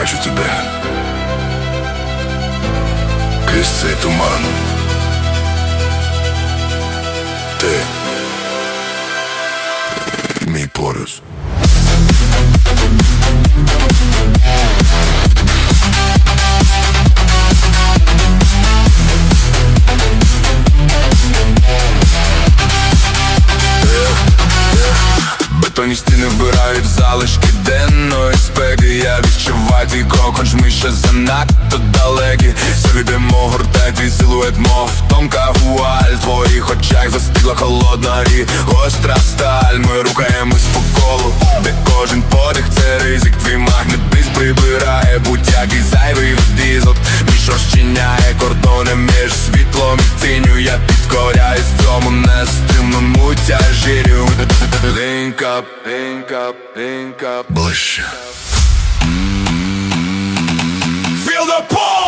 бачу тебе. Крізь цей туман. Ти мій поруч. Бетонні стіни вбирають залишки ден я відчуваю твій крок, хоч ми ще занадто далекі. Все йдемо, гортай твій силует, мов тонка вуаль. Твоїх очах застигла холодна і гостра сталь. Ми рухаємось по колу, де кожен подих це ризик. Твій магнетизм прибирає будь-який зайвий відізот Між розчиняє кордони між світлом і тінню. Я підкоряюсь цьому нестримному тяжірю. Up, link up. Ближче Feel the pull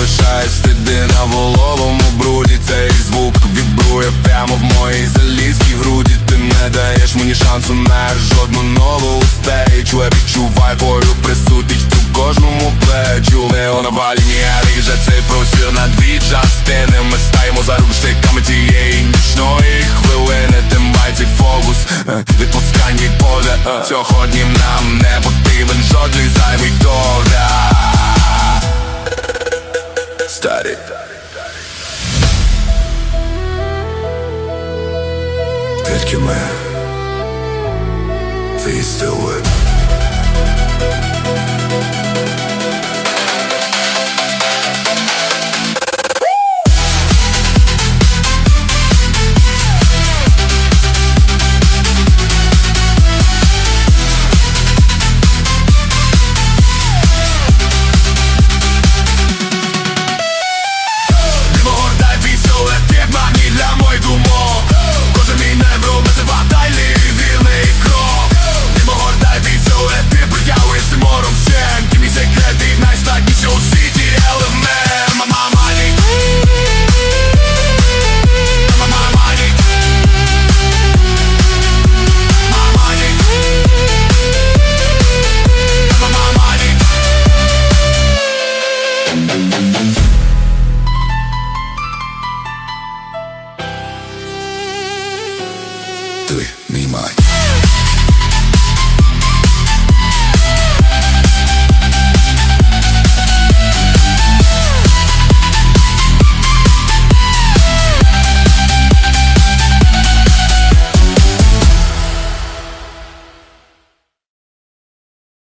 Чорна сліди на воловому бруді. Цей звук вібрує прямо в моїй залізкій груді. Ти не даєш мені шансу на жодну нову стейдж. Я відчуваю твою присутність у кожному плечу Неонова лінія ріже цей простір на дві частини. Ми стаємо за ручниками тієї нічної хвилини. Тримай цей фокус, е, відпускай мій погляд е. Сьогодні нам не потрібен жодний Тільки ми Твій Ти мій мать